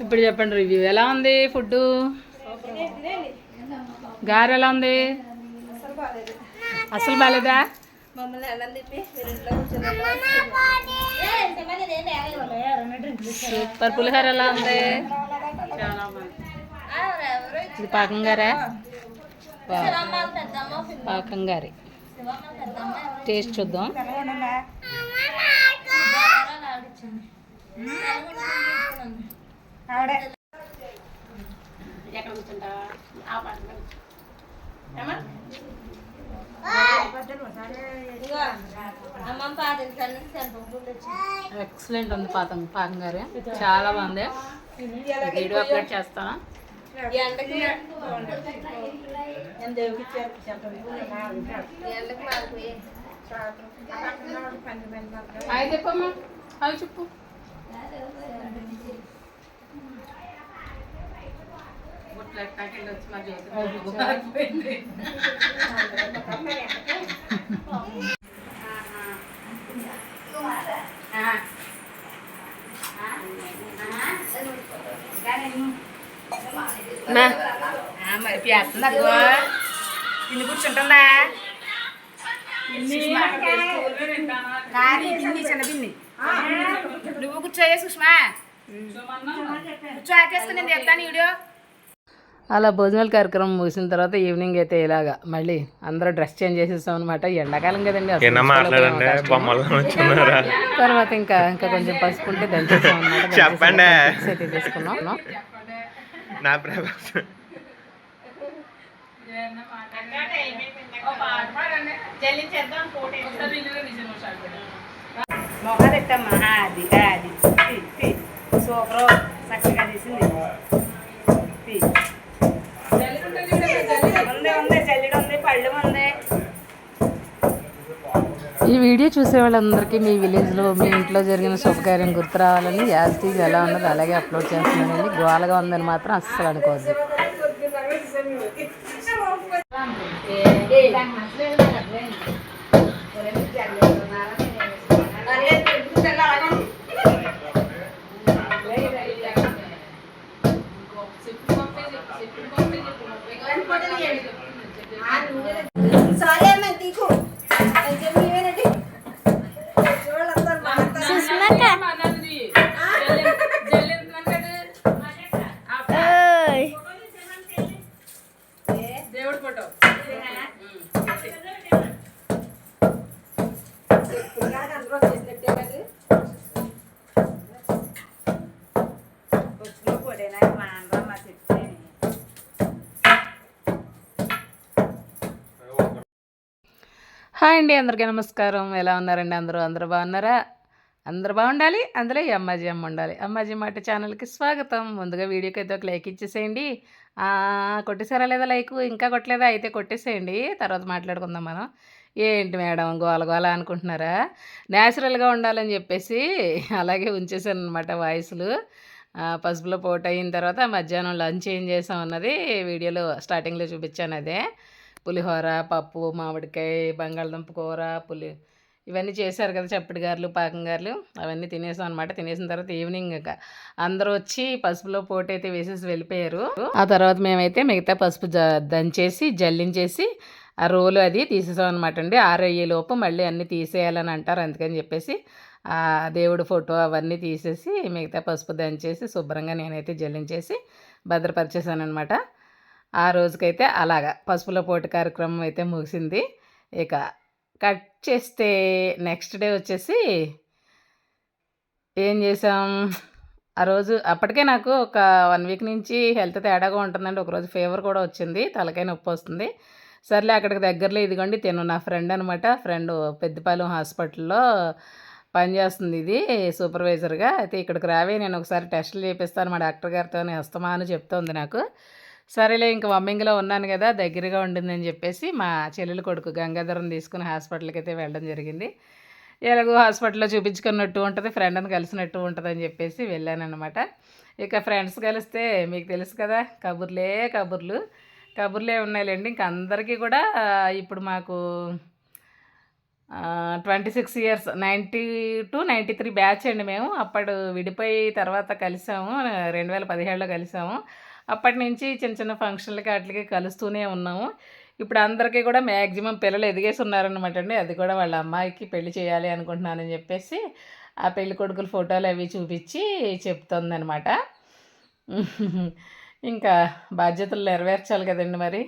ఇప్పుడు చెప్పండి రివ్యూ ఎలా ఉంది ఫుడ్ గారె ఎలా ఉంది అసలు బాగాలేదా సూపర్ పులిహోర ఎలా ఉంది ఇది పాకం గారా. పాకం గారి టేస్ట్ చూద్దాం ఎక్సలెంట్ ఉంది పాతం పాకం గారి చాలా బాగుంది. వీడియో అప్లోడ్ చేస్తాను ఎండకి ఈ ఎండకి మారిపోయి హాయ్ చెప్పమ్మా హాయ్ చెప్పు మరి పేస్తుంది అదిగో తిని కూర్చుంటుందా నాది బిన్ని చిన్న బిన్ని నువ్వు కూర్చోయే సుష్మా కూర్చో ఆకేసుకుని నేను చెప్తాను వీడియో అలా భోజనాల కార్యక్రమం ముగిసిన తర్వాత ఈవినింగ్ అయితే ఇలాగా మళ్ళీ అందరూ డ్రెస్ చేంజ్ చేసేస్తాం అనమాట ఎండాకాలం కదండి తర్వాత ఇంకా ఇంకా కొంచెం పసుపు ఉంటే దంచేసాం అనమాట చెప్పండి. తీసుకున్నాం. నా అది అది. సూపరు. చక్కగా తీసింది. పళ్ళు ఉంది ఈ వీడియో చూసే వాళ్ళందరికీ మీ విలేజ్లో మీ ఇంట్లో జరిగిన శుభకార్యం గుర్తు రావాలని యాజిటీజ్ ఎలా ఉన్నది అలాగే అప్లోడ్ చేస్తున్నానండి గోలగా ఉందని మాత్రం అస్సలు అనుకోవద్దు చెప్పి ఏమేనండి చూడండి మాట్లాడుతున్నారు దేవుడి ఫోటో అందరూ వచ్చేసినట్టే కదా వచ్చిన పొడేనా మా అమ్మ మా చెప్తే హాయ్ అండి అందరికీ నమస్కారం. ఎలా ఉన్నారండి అందరూ? అందరూ బాగున్నారా? అందరూ బాగుండాలి అందులో ఈ అమ్మాజీ అమ్మ ఉండాలి. అమ్మాజీ మాట ఛానల్కి స్వాగతం. ముందుగా వీడియోకి అయితే ఒక లైక్ ఇచ్చేసేయండి. కొట్టేసారా లేదా లైక్? ఇంకా కొట్టలేదా? అయితే కొట్టేసేయండి. తర్వాత మాట్లాడుకుందాం మనం. ఏంటి మేడం గోల గోల అనుకుంటున్నారా? న్యాచురల్గా ఉండాలని చెప్పేసి అలాగే ఉంచేసాను అనమాట వాయిస్లు పసుపులో పోట్ అయిన తర్వాత మధ్యాహ్నం లంచ్ ఏం చేసాం అన్నది వీడియోలో స్టార్టింగ్లో చూపించాను అదే. పులిహోర పప్పు మామిడికాయ బంగాళదుంప కూర పులి ఇవన్నీ చేశారు కదా చప్పటి గారెలు పాకం గారెలు. అవన్నీ తినేసాం అనమాట తినేసిన తర్వాత ఈవినింగ్ ఇంకా అందరూ వచ్చి పసుపులో పోటీ అయితే వేసేసి వెళ్ళిపోయారు. ఆ తర్వాత మేమైతే మిగతా పసుపు దంచేసి జల్లించేసి ఆ రోలు అది తీసేసాం అనమాట అండి. ఆరయ్యే లోపు మళ్ళీ అన్నీ తీసేయాలని అంటారు అందుకని చెప్పేసి ఆ దేవుడు ఫోటో అవన్నీ తీసేసి మిగతా పసుపు దంచేసి శుభ్రంగా నేనైతే జల్లించేసి భద్రపరిచేసాను అనమాట ఆ రోజుకైతే అలాగా పసుపుల పోటీ కార్యక్రమం అయితే ముగిసింది. ఇక కట్ చేస్తే నెక్స్ట్ డే వచ్చేసి ఏం చేసాం? ఆ రోజు అప్పటికే నాకు ఒక వన్ వీక్ నుంచి హెల్త్ తేడాగా ఉంటుందండి. ఒకరోజు ఫీవర్ కూడా వచ్చింది. తలకాయ నొప్పి వస్తుంది. సర్లే అక్కడికి దగ్గరలో ఇదిగోండి తిను. నా ఫ్రెండ్ అనమాట ఫ్రెండ్ పెద్దపాలెం హాస్పిటల్లో పనిచేస్తుంది ఇది సూపర్వైజర్గా. అయితే ఇక్కడికి రావే. నేను ఒకసారి టెస్టులు చేపిస్తాను మా డాక్టర్ గారితో వస్తామని చెప్తోంది నాకు. సరేలే ఇంక వమ్మింగ్లో ఉన్నాను కదా దగ్గరగా ఉండిందని చెప్పేసి మా చెల్లెలు కొడుకు గంగాధరం తీసుకుని హాస్పిటల్కి అయితే వెళ్ళడం జరిగింది. ఎలాగో హాస్పిటల్లో చూపించుకున్నట్టు ఉంటుంది ఫ్రెండ్ని కలిసినట్టు ఉంటుంది అని చెప్పేసి వెళ్ళానమాట ఇక ఫ్రెండ్స్ కలిస్తే మీకు తెలుసు కదా కబుర్లే కబుర్లు. కబుర్లే ఉన్నాయిలేండి ఇంక అందరికీ కూడా ఇప్పుడు మాకు twenty six years ninety two ninety three batch అండి మేము. అప్పుడు విడిపోయి తర్వాత కలిసాము రెండు వేల పదిహేడులో కలిసాము. అప్పటి నుంచి చిన్న చిన్న ఫంక్షన్లకి వాటికి కలుస్తూనే ఉన్నాము. ఇప్పుడు అందరికీ కూడా మ్యాక్సిమం పిల్లలు ఎదిగేసి ఉన్నారనమాట అండి. అది కూడా వాళ్ళ అమ్మాయికి పెళ్ళి చేయాలి అనుకుంటున్నానని చెప్పేసి ఆ పెళ్ళి కొడుకుల ఫోటోలు అవి చూపించి చెప్తుందనమాట ఇంకా బాధ్యతలు నెరవేర్చాలి కదండి మరి.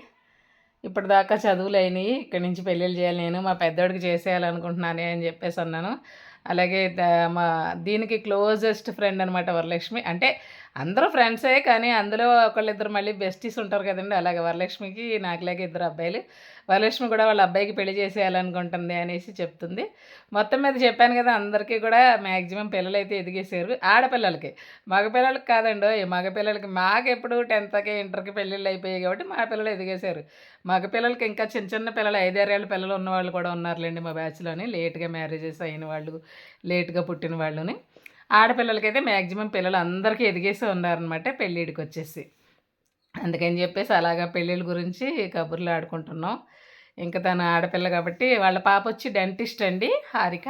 ఇప్పటిదాకా చదువులు అయినాయి ఇక్కడి నుంచి పెళ్ళిళ్ళు చేయాలి నేను మా పెద్దోడికి చేసేయాలనుకుంటున్నానే అని చెప్పేసి అన్నాను. అలాగే మా దీనికి క్లోజెస్ట్ ఫ్రెండ్ అనమాట వరలక్ష్మి. అంటే అందరూ ఫ్రెండ్సే కానీ అందులో ఒకళ్ళిద్దరు మళ్ళీ బెస్టీస్ ఉంటారు కదండి. అలాగే వరలక్ష్మికి నాకులాగే ఇద్దరు అబ్బాయిలు. వరలక్ష్మి కూడా వాళ్ళ అబ్బాయికి పెళ్ళి చేసేయాలనుకుంటుంది అనేసి చెప్తుంది. మొత్తం మీద చెప్పాను కదా అందరికీ కూడా మ్యాక్సిమం పిల్లలు అయితే ఎదిగేసారు ఆడపిల్లలకి. మగపిల్లలకి కాదండి ఈ మగపిల్లలకి మాకెప్పుడు టెన్త్కి ఇంటర్కి పెళ్ళిళ్ళు అయిపోయాయి కాబట్టి మా పిల్లలు ఎదిగేశారు. మగపిల్లలకి ఇంకా చిన్న చిన్న పిల్లలు ఐదారేళ్ళ పిల్లలు ఉన్న వాళ్ళు కూడా ఉన్నారులేండి మా బ్యాచ్లోని. లేట్గా మ్యారేజెస్ అయిన వాళ్ళు లేట్గా పుట్టిన వాళ్ళని. ఆడపిల్లలకైతే మ్యాక్సిమం పిల్లలు అందరికీ ఎదిగేసి ఉన్నారనమాట పెళ్ళిడికి వచ్చేసి. అందుకని చెప్పేసి అలాగా పెళ్ళిళ్ళ గురించి కబుర్లు ఆడుకుంటున్నాం. ఇంకా తన ఆడపిల్ల కాబట్టి వాళ్ళ పాప వచ్చి డెంటిస్ట్ అండి హారిక.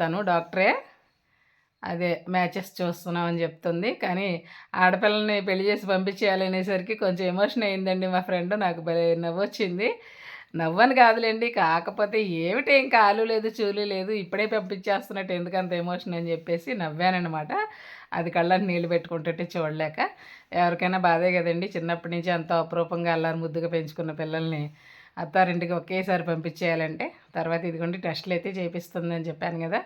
తను డాక్టరే. అదే మ్యాచెస్ చూస్తున్నామని చెప్తుంది. కానీ ఆడపిల్లని పెళ్ళి చేసి పంపించేయాలనేసరికి కొంచెం ఎమోషన్ అయిందండి మా ఫ్రెండ్. నాకు భలే నవ్వు వచ్చింది. నవ్వని కాదులేండి కాకపోతే ఏమిటి ఇంకా కాలు లేదు చూలు లేదు ఇప్పుడే పంపించేస్తున్నట్టు ఎందుకంత ఎమోషన్ అని చెప్పేసి నవ్వానమాట అది కళ్ళని నీళ్ళు పెట్టుకుంటుంటే చూడలేక. ఎవరికైనా బాధే కదండి చిన్నప్పటి నుంచి అంత అపరూపంగా అల్లారు ముద్దుగా పెంచుకున్న పిల్లల్ని అత్తారింటికి ఒకేసారి పంపించేయాలంటే తర్వాత ఇదిగోండి టెస్ట్లు అయితే చేపిస్తుందని చెప్పాను కదా.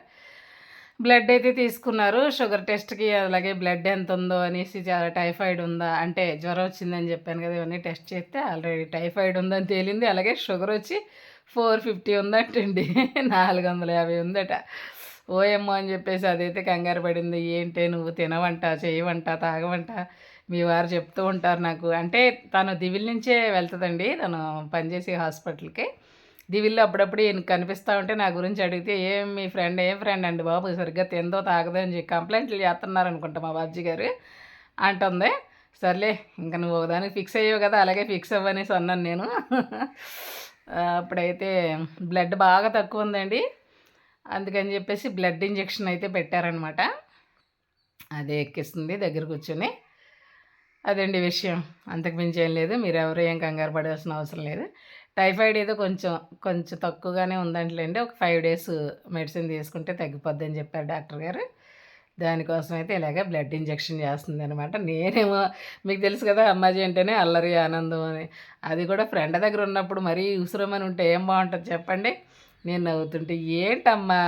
బ్లడ్ అయితే తీసుకున్నారు. షుగర్ టెస్ట్కి అలాగే బ్లడ్ ఎంత ఉందో అనేసి చాలా టైఫాయిడ్ ఉందా అంటే జ్వరం వచ్చిందని చెప్పాను కదా ఇవన్నీ టెస్ట్ చేస్తే ఆల్రెడీ టైఫాయిడ్ ఉందని తేలింది. అలాగే షుగర్ వచ్చి ఫోర్ ఫిఫ్టీ ఉందటండి నాలుగు వందల యాభై ఉందట. ఓఎమ్మో అని చెప్పేసి అదైతే కంగారు పడింది. ఏంటి నువ్వు తినవంట చేయవంట తాగవంట? మీ వారు చెప్తూ ఉంటారు నాకు. అంటే తను దివిల్ నుంచే వెళ్తుందండి. తను పనిచేసే హాస్పిటల్కి. దివిల్లో అప్పుడప్పుడు ఈయన కనిపిస్తూ ఉంటే నా గురించి అడిగితే ఏం మీ ఫ్రెండ్ ఏం ఫ్రెండ్ అండి బాబు? సరిగ్గా తిందో తాగదో? అని చెప్పి కంప్లైంట్లు చేస్తున్నారు అనుకుంటా మా బాబ్జీ గారు. అంటుంది సర్లే ఇంకా నువ్వు ఒకదానికి ఫిక్స్ అయ్యావు కదా అలాగే ఫిక్స్ అవ్వనేసి అన్నాను నేను. అప్పుడైతే బ్లడ్ బాగా తక్కువ ఉందండి. అందుకని చెప్పేసి బ్లడ్ ఇంజెక్షన్ అయితే పెట్టారనమాట. అదే ఎక్కిస్తుంది దగ్గర కూర్చొని. అదండి విషయం. అంతకు మించి ఏం లేదు. మీరు ఎవరు ఏం కంగారు పడాల్సిన అవసరం లేదు. టైఫాయిడ్ ఏదో కొంచెం కొంచెం తక్కువగానే ఉందంటలేండి. ఒక ఫైవ్ డేస్ మెడిసిన్ తీసుకుంటే తగ్గిపోద్ది అని చెప్పారు డాక్టర్ గారు. దానికోసం అయితే ఇలాగ బ్లడ్ ఇంజెక్షన్ చేస్తుంది అనమాట నేనేమో మీకు తెలుసు కదా అమ్మాజీ అంటేనే అల్లరి ఆనందం అని. అది కూడా ఫ్రెండ్ దగ్గర ఉన్నప్పుడు మరీ ఉసురమని ఉంటే ఏం బాగుంటుంది చెప్పండి. నేను నవ్వుతుంటే ఏంటమ్మా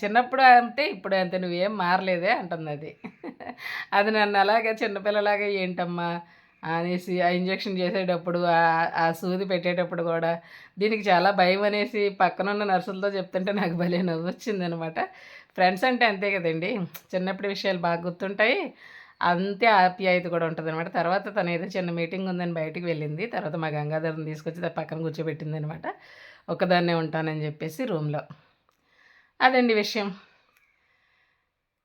చిన్నప్పుడు అంతే ఇప్పుడు అంతే నువ్వేం మారలేదే అంటుంది అది. అది నన్ను అలాగే చిన్నపిల్లలాగా ఏంటమ్మా అనేసి ఆ ఇంజెక్షన్ చేసేటప్పుడు ఆ- సూది పెట్టేటప్పుడు కూడా దీనికి చాలా భయం అనేసి పక్కనున్న నర్సులతో చెప్తుంటే నాకు భలే నవ్వు వచ్చిందనమాట ఫ్రెండ్స్ అంటే అంతే కదండి. చిన్నప్పటి విషయాలు బాగా గుర్తుంటాయి. అంతే ఆప్యాయత కూడా ఉంటుంది అనమాట తర్వాత తన ఏదో చిన్న మీటింగ్ ఉందని బయటికి వెళ్ళింది. తర్వాత మా గంగాధర్ని తీసుకొచ్చి పక్కన కూర్చోబెట్టింది అనమాట ఒకదాన్నే ఉంటానని చెప్పేసి రూమ్లో. అదండి విషయం.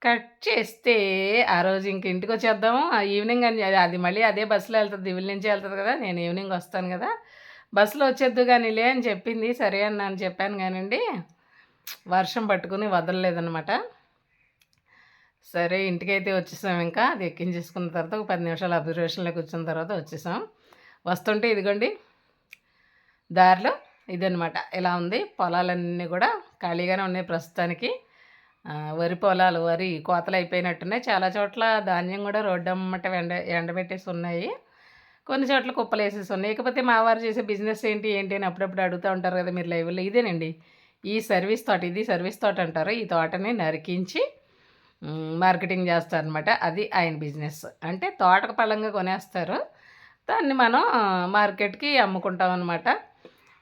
కట్ చేస్తే ఆ రోజు ఇంక ఇంటికి వచ్చేద్దాము. ఆ ఈవినింగ్ అని అది- అది మళ్ళీ అదే బస్సులో వెళ్తుంది. దివిల్ నుంచి వెళ్తుంది కదా. నేను ఈవినింగ్ వస్తాను కదా. బస్సులో వచ్చేద్దు కానీ లే అని చెప్పింది. సరే అని నేను చెప్పాను కానివ్వండి వర్షం పట్టుకుని వదలలేదనమాట సరే ఇంటికైతే వచ్చేసాం ఇంకా. అది ఎక్కించేసుకున్న తర్వాత ఒక పది నిమిషాలు అబ్జర్వేషన్లో కూర్చున్న తర్వాత వచ్చేసాం. వస్తుంటే ఇదిగోండి. దారిలో ఇదనమాట ఇలా ఉంది? పొలాలన్నీ కూడా ఖాళీగానే ఉన్నాయి ప్రస్తుతానికి. వరి పొలాలు వరి కోతలు అయిపోయినట్టున్నాయి. చాలా చోట్ల ధాన్యం కూడా రోడ్డు అమ్మట ఎండ ఎండబెట్టేసి ఉన్నాయి. కొన్ని చోట్ల కుప్పలు వేసేసి ఉన్నాయి. ఇకపోతే మా వారు చేసే బిజినెస్ ఏంటి ఏంటి అని అప్పుడప్పుడు అడుగుతూ ఉంటారు కదా మీరు లైవ్లో. ఇదేనండి. ఈ సర్వీస్ తోట ఇది సర్వీస్ తోట అంటారు. ఈ తోటని నరికించి మార్కెటింగ్ చేస్తారనమాట అది ఆయన బిజినెస్. అంటే తోటకు పళ్ళంగా కొనేస్తారు. దాన్ని మనం మార్కెట్కి అమ్ముకుంటాం అనమాట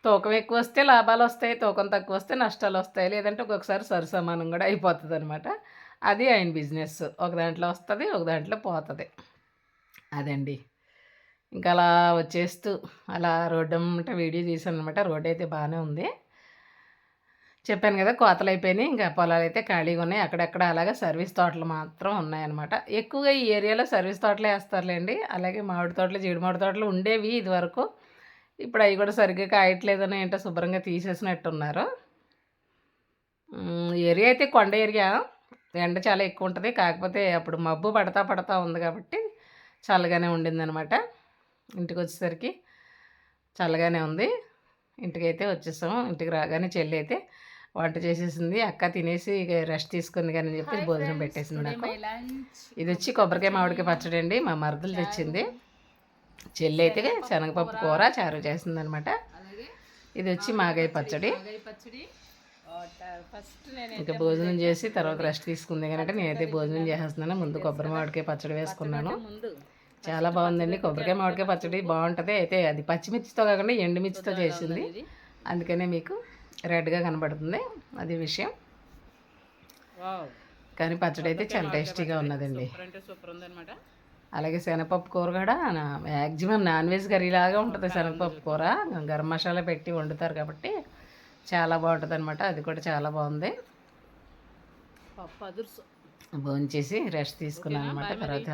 తూకం ఎక్కువ వస్తే లాభాలు వస్తాయి తూకం తక్కువ వస్తే నష్టాలు వస్తాయి లేదంటే ఒక్కొక్కసారి సరి సమానం కూడా అయిపోతుంది అనమాట అది ఆయన బిజినెస్. ఒక దాంట్లో వస్తుంది ఒక దాంట్లో పోతుంది. అదండి. ఇంకా అలా వచ్చేస్తూ అలా రోడ్డు అమ్మట వీడియో తీసాను అనమాట రోడ్ అయితే బాగానే ఉంది. చెప్పాను కదా కోతలు అయిపోయినాయి ఇంకా పొలాలు అయితే ఖాళీగా ఉన్నాయి. అక్కడక్కడ అలాగే సర్వీస్ తోటలు మాత్రం ఉన్నాయన్నమాట. ఎక్కువగా ఈ ఏరియాలో సర్వీస్ తోటలే వేస్తారులేండి. అలాగే మామిడి తోటలు జీడి మామిడి తోటలు ఉండేవి ఇదివరకు. ఇప్పుడు అవి కూడా సరిగ్గా కాయట్లేదని ఏంటో శుభ్రంగా తీసేసినట్టున్నారు. ఏరియా అయితే కొండ ఏరియా ఎండ చాలా ఎక్కువ ఉంటుంది. కాకపోతే అప్పుడు మబ్బు పడతా పడతా ఉంది కాబట్టి చల్లగానే ఉండిందనమాట. ఇంటికి వచ్చేసరికి చల్లగానే ఉంది. ఇంటికైతే వచ్చేసాము. ఇంటికి రాగానే చెల్లి అయితే వంట చేసేసింది. అక్క తినేసి ఇక రెస్ట్ తీసుకుంది కానీ అని చెప్పి భోజనం పెట్టేసింది నాకు. ఇది వచ్చి కొబ్బరికాయ మామిడికాయ పచ్చడి అండి మా మరదలు తెచ్చింది. చెల్లి అయితే శనగపప్పు కూర చారు చేసింది అనమాట ఇది వచ్చి మాగాయ పచ్చడి ఇంకా భోజనం చేసి తర్వాత రెస్ట్ తీసుకుంది కనుక నేనైతే భోజనం చేసేస్తున్నాను ముందు కొబ్బరి మామిడికాయ పచ్చడి వేసుకున్నాను. చాలా బాగుందండి. కొబ్బరికాయ మామిడికాయ పచ్చడి బాగుంటుంది. అయితే అది పచ్చిమిర్చితో కాకుండా ఎండుమిర్చితో చేసింది. అందుకనే మీకు రెడ్గా కనబడుతుంది. అది విషయం. కానీ పచ్చడి అయితే చాలా టేస్టీగా ఉన్నదండి. అలాగే శనగపప్పు కూర కూడా మ్యాక్సిమం నాన్ వెజ్ కర్రీ లాగా ఉంటుంది శనగపప్పు కూర. గరం మసాలా పెట్టి వండుతారు కాబట్టి చాలా బాగుంటుంది అనమాట అది కూడా చాలా బాగుంది. భోంచేసి రెస్ట్ తీసుకున్నాను అనమాట తర్వాత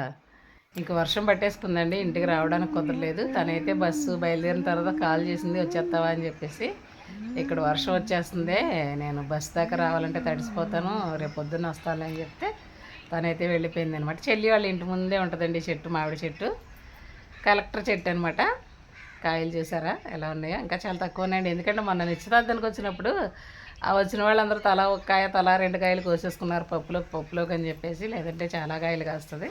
ఇంక వర్షం పట్టేసుకుందండి. ఇంటికి రావడానికి కుదరలేదు. తనైతే బస్సు బయలుదేరిన తర్వాత కాల్ చేసింది వచ్చేస్తావా? అని చెప్పేసి ఇక్కడ వర్షం వచ్చేస్తుంది. నేను బస్ దాకా రావాలంటే తడిసిపోతాను. రేపు పొద్దున్న వస్తాను అని చెప్తే తనైతే వెళ్ళిపోయింది అనమాట చెల్లి వాళ్ళ ఇంటి ముందే ఉంటుందండి చెట్టు మామిడి చెట్టు. కలెక్టర్ చెట్టు అనమాట కాయలు చూసారా? ఎలా ఉన్నాయో? ఇంకా చాలా తక్కువ ఉన్నాయండి. ఎందుకంటే మొన్న నిశ్చితార్థానికి వచ్చినప్పుడు ఆ వచ్చిన వాళ్ళందరూ తలా ఒక కాయ తలా రెండు కాయలు కోసేసుకున్నారు. పప్పులోకి పప్పులోకి అని చెప్పేసి. లేదంటే చాలా కాయలు కాస్తుంది.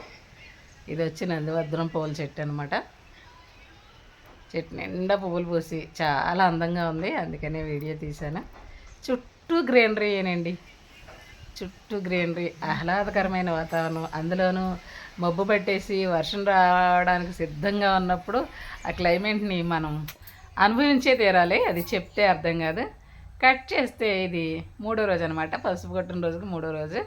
ఇది వచ్చి నందివద్రం పూల చెట్టు అనమాట చెట్టు నిండా పువ్వులు పూసి చాలా అందంగా ఉంది. అందుకనే వీడియో తీశాను. చుట్టూ గ్రీనరీ ఏనండి. చుట్టూ గ్రీనరీ ఆహ్లాదకరమైన వాతావరణం. అందులోనూ మబ్బు పట్టేసి వర్షం రావడానికి సిద్ధంగా ఉన్నప్పుడు ఆ క్లైమేట్ని మనం అనుభవించే తీరాలి. అది చెప్తే అర్థం కాదు. కట్ చేస్తే ఇది మూడో రోజు అనమాట పసుపు కొట్టిన రోజుకి మూడో రోజు.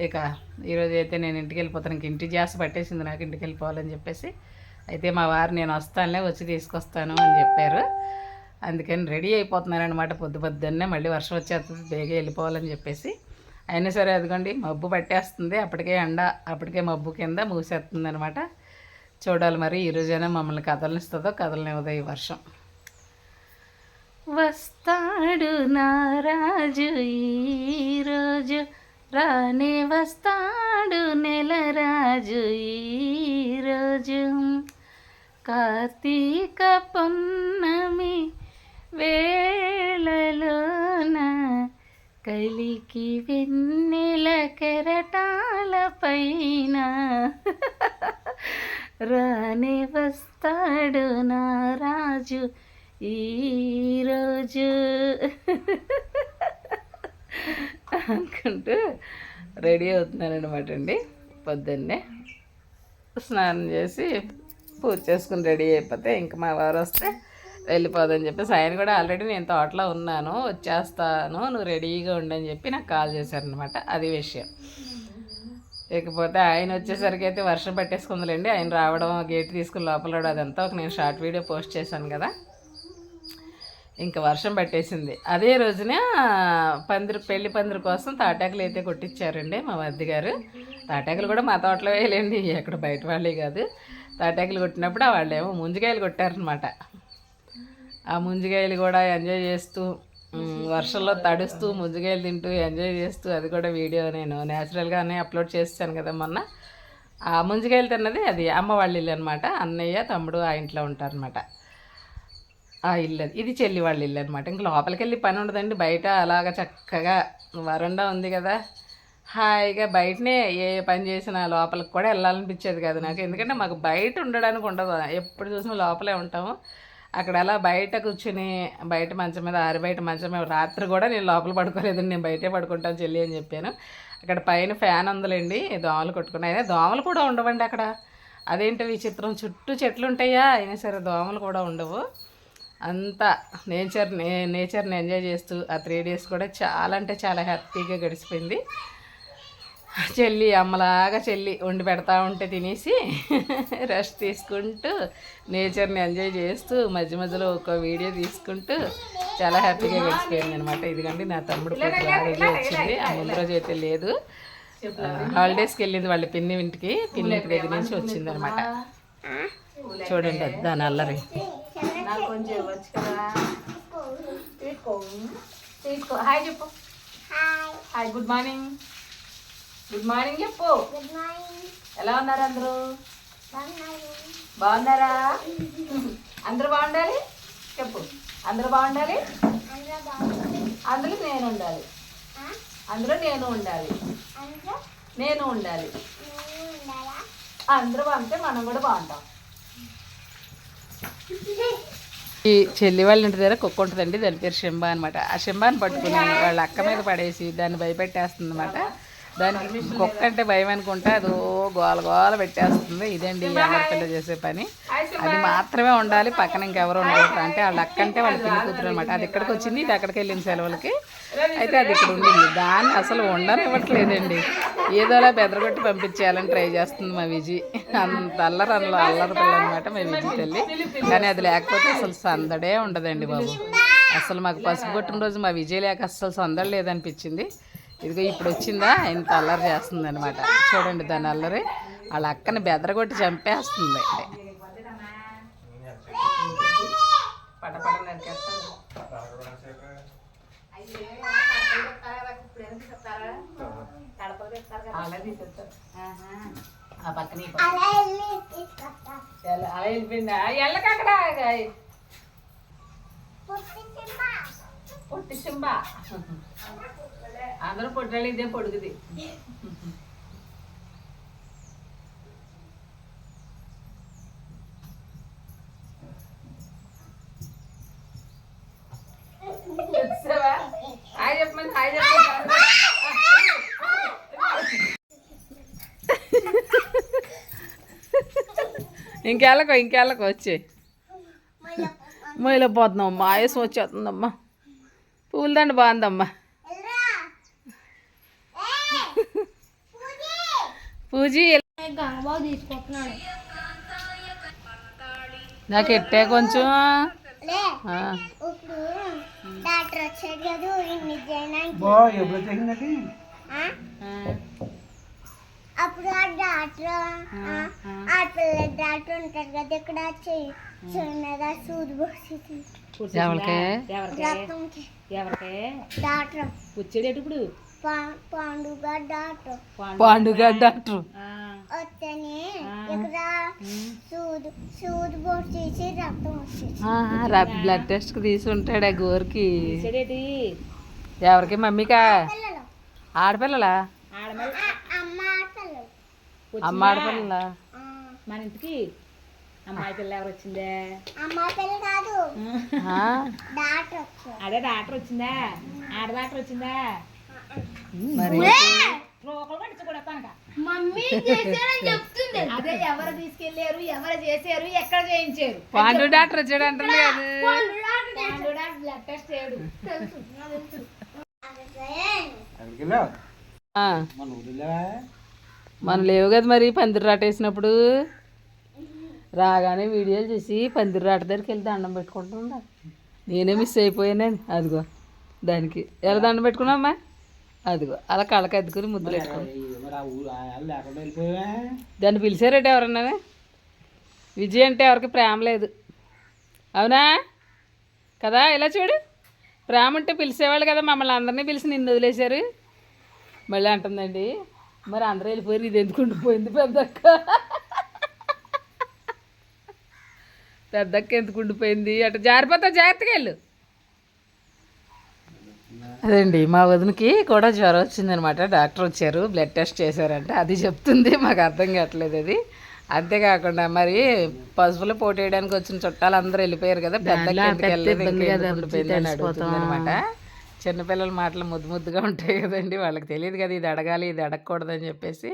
ఇక ఈరోజు అయితే నేను ఇంటికి వెళ్ళిపోతాను. ఇంక ఇంటి జాస్ పట్టేసింది నాకు ఇంటికి వెళ్ళిపోవాలని చెప్పేసి. అయితే మా వారు నేను వస్తానులే వచ్చి తీసుకొస్తాను అని చెప్పారు. అందుకని రెడీ అయిపోతున్నాను అనమాట పొద్దు పొద్దున్నే. మళ్ళీ వర్షం వచ్చేస్తుంది బేగా వెళ్ళిపోవాలని చెప్పేసి. అయినా సరే అదిగోండి మబ్బు పట్టేస్తుంది. అప్పటికే ఎండ అప్పటికే మబ్బు కింద మూసేస్తుంది అనమాట చూడాలి మరి ఈరోజైనా మమ్మల్ని కదలనిస్తుందో కదలనివ్వదో ఈ వర్షం. వస్తాడు నారాజు ఈరోజు రానే వస్తాడు నెల రాజు ఈరోజు కార్తీక పొన్నమి వేళలోన కలికి వెన్నెల కెరటాల పైన. రానే వస్తాడు నా రాజు ఈరోజు అనుకుంటూ రెడీ అవుతున్నారనమాట అండి. పొద్దున్నే స్నానం చేసి పూజ చేసుకుని రెడీ అయిపోతే ఇంక మా వారు వస్తే వెళ్ళిపోదని చెప్పేసి ఆయన కూడా ఆల్రెడీ నేను తోటలో ఉన్నాను వచ్చేస్తాను నువ్వు రెడీగా ఉండని చెప్పి నాకు కాల్ చేశారనమాట అది విషయం. ఇకపోతే ఆయన వచ్చేసరికి అయితే వర్షం పట్టేసుకుందిలేండి. ఆయన రావడం గేట్ తీసుకుని లోపల అదంతా ఒక నేను షార్ట్ వీడియో పోస్ట్ చేశాను కదా. ఇంకా వర్షం పట్టేసింది. అదే రోజున పందిరి పెళ్ళి పందిరి కోసం తాటాకులు అయితే కొట్టించారండి మా వద్ది గారు. తాటాకులు కూడా మా తోటలో వేయలేండి ఎక్కడ బయట వాళ్ళే కాదు. తాటాకులు కొట్టినప్పుడు వాళ్ళేమో ముంజకాయలు కొట్టారనమాట ఆ ముంజికాయలు కూడా ఎంజాయ్ చేస్తూ వర్షంలో తడుస్తూ ముంజికాయలు తింటూ ఎంజాయ్ చేస్తూ అది కూడా వీడియో నేను న్యాచురల్గానే అప్లోడ్ చేస్తాను కదా మొన్న. ఆ ముంజికాయలు తిన్నది అది అమ్మ వాళ్ళ ఇల్లు అనమాట అన్నయ్య తమ్ముడు ఆ ఇంట్లో ఉంటారనమాట ఆ ఇల్లు ఇది చెల్లి వాళ్ళ ఇల్లు అనమాట ఇంక లోపలికి వెళ్ళి పని ఉండదండి. బయట అలాగ చక్కగా వరండా ఉంది కదా. హాయిగా బయటనే ఏ పని చేసినా లోపలికి కూడా వెళ్ళాలనిపించేది కాదు నాకు. ఎందుకంటే మాకు బయట ఉండడానికి ఉండదు. ఎప్పుడు చూసినా లోపలే ఉంటాము. అక్కడ అలా బయట కూర్చుని బయట మంచం మీద ఆరి బయట మంచం మీద రాత్రి కూడా నేను లోపల పడుకోలేదండి. నేను బయటే పడుకుంటాను చెల్లి అని చెప్పాను. అక్కడ పైన ఫ్యాన్ ఉందిలేండి. దోమలు కొట్టుకున్నాయి. అయినా దోమలు కూడా ఉండవండి అక్కడ. అదేంటి విచిత్రం? చుట్టూ చెట్లు ఉంటాయా? అయినా సరే దోమలు కూడా ఉండవు. అంతా నేచర్ నే నేచర్ని ఎంజాయ్ చేస్తూ ఆ త్రీ డేస్ కూడా చాలా అంటే చాలా హ్యాపీగా గడిచిపోయింది. చెల్లి అమ్మలాగా చెల్లి వండి పెడతా ఉంటే తినేసి రెస్ట్ తీసుకుంటూ నేచర్ని ఎంజాయ్ చేస్తూ మధ్య మధ్యలో ఒక వీడియో తీసుకుంటూ చాలా హ్యాపీగా గడిచిపోయింది అనమాట ఇదిగండి నా తమ్ముడు రోజే వచ్చింది. ఆ ముందు రోజు అయితే లేదు. హాలిడేస్కి వెళ్ళింది వాళ్ళ పిన్ని ఇంటికి. పిన్ని ఇంటి దగ్గర నుంచి వచ్చింది అనమాట చూడండి అది దాని అల్లరి. హాయ్ చెప్పు. Hi good morning good morning చెప్పు. గుడ్ మార్నింగ్ ఎలా ఉన్నారు అందరూ? బాగున్నారు బాగున్నారా? అందరూ బాగుండాలి? చెప్పు. అందరూ బాగుండాలి? అందులో నేను ఉండాలి. ఆ? అందులో నేను ఉండాలి. అందరూ నేను ఉండాలి. నేను ఉండాలా? అందరూ బాగుంటే మనం కూడా బాగుంటాం. ఈ చెల్లి వాళ్ళ ఇంటి దగ్గర కుక్క ఉంటుందండి. దాని పేరు శంబా అనమాట ఆ శంబాని పట్టుకుని వాళ్ళ అక్క మీద పడేసి దాన్ని భయపెట్టేస్తుంది అనమాట దానికి కుక్క అంటే భయం అనుకుంటే అదో గోల గోల పెట్టేస్తుంది. ఇదండి ఈ చేసే పని. అది మాత్రమే ఉండాలి పక్కన ఇంకెవరు ఉండాలి అంటే వాళ్ళ అక్క అంటే వాళ్ళ పిల్లి కూతురు అనమాట అది ఇక్కడికి వచ్చింది? ఇది అక్కడికి వెళ్ళింది సెలవులకి. అయితే అది ఇక్కడ ఉండింది. దాన్ని అసలు ఉండనివ్వట్లేదండి. ఏదోలా బెదరగొట్టి పంపించేయాలని ట్రై చేస్తుంది మా విజి. అంత అల్లరి అందులో అల్లరి పిల్ల అనమాట మా విజి తల్లి. కానీ అది లేకపోతే అసలు సందడే ఉండదండి బాబు. అసలు మాకు పసుపు కొట్టిన రోజు మా విజయ్ లేక అసలు సందడి లేదనిపించింది ఇదిగో ఇప్పుడు వచ్చిందా? ఇంత అల్లరి చేస్తుంది అనమాట చూడండి దాని అల్లరి. వాళ్ళ అక్కని బెదరగొట్టి చంపేస్తుంది. అలా వెళ్ళిపోయిందా? పొట్టి సింబా అందరూ పొట్టాలి ఇదే పొడుగుది. ఇంకెళ్ళకో ఇంకెళ్ళకో వచ్చి. మొయిలో పోతున్నాం అమ్మా ఆయాసం వచ్చేస్తుందమ్మా. పూలదండ బాగుందమ్మా. పూజీ. నాకు ఎట్టే కొంచెం. లే ఆ, ఇప్పుడు డాక్టర్ వచ్చాడు కదా ఇన్ని చేయడానికి. ఆ? అప్పుడు ఆ డాక్టర్ ఆ, పిల్ల డాక్టర్ ఉంటాడు కదా ఇక్కడ చెయ్యి వచ్చేటట్టు ఇప్పుడు పా- పాండుగా డాక్టర్. పాండుగా డాక్టర్. వస్తేనే ఇక్కడ సూది సూది పోసేసి రక్తం వచ్చేసి బ్లడ్ టెస్ట్కి తీసి ఉంటాడు ఆ గోరికి. ఎవరికి? మమ్మీకా? పిల్లలు ఆడపిల్లలా? అమ్మ పిల్లలు అమ్మ ఆడపిల్లలా? ఆ, మన ఇంటికి? అమ్మాయి పిల్ల ఎవరు వచ్చిందే? అమ్మ పిల్ల కాదు. ఆ? డాక్టర్ వచ్చాడు అదే డాక్టర్ వచ్చిందా? ఆడ డాక్టర్ వచ్చిందా? మరి? రోకలు మమ్మీ చేశారని చెప్తుంది. అదే ఎవరు తీసుకెళ్ళారు ఎవరు చేశారు ఎక్కడ చేయించారు? పాండు డాక్టర్ వచ్చాడు అంటుంది పాండు డాక్టర్ బ్లడ్ టెస్ట్ చేయడు. ఆ. మనం లేవు కదా మరి పందిరి రాట వేసినప్పుడు రాగానే వీడియోలు చూసి పందిరి రాట దగ్గరికి వెళ్ళి దండం పెట్టుకుంటుందా? నేనే మిస్ అయిపోయాను. అదిగో దానికి. ఎలా దండం పెట్టుకున్నామ్మా అదిగో అలా కళ్ళకి అద్దుకుని ముద్దులు దాన్ని పిలిచారట ఎవరన్నా విజయ్ అంటే ఎవరికి ప్రేమ లేదు. అవునా? కదా ఇలా చూడు. ప్రేమ ఉంటే పిలిచేవాళ్ళు కదా మమ్మల్ని అందరినీ పిలిచి నిన్ను వదిలేశారు. మళ్ళీ అంటుందండి మరి అందరూ వెళ్ళిపోయారు ఇది ఎందుకు ఉండిపోయింది పెద్దక్క? పెద్దక్క ఎందుకు ఉండిపోయింది అటు జారిపోతా జాగ్రత్తగా వెళ్ళు. అదండి మా వదినకి కూడా జ్వరం వచ్చిందనమాట. డాక్టర్ వచ్చారు బ్లడ్ టెస్ట్ చేశారంట. అది చెప్తుంది మాకు అర్థం కావట్లేదు అది. అంతేకాకుండా మరి పసుపులో పోటీ వేయడానికి వచ్చిన చుట్టాలు అందరూ వెళ్ళిపోయారు కదా అడుగుతుంది అనమాట చిన్నపిల్లల మాటలు ముద్దు ముద్దుగా ఉంటాయి కదండి వాళ్ళకి తెలియదు కదా ఇది అడగాలి ఇది అడగకూడదని చెప్పేసి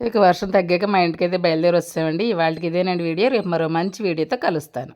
ఇక వర్షం తగ్గాక మా ఇంటికి అయితే బయలుదేరి వస్తామండి ఇవాళకి ఇదేనండి వీడియో. రేపు మరో మంచి వీడియోతో కలుస్తాను.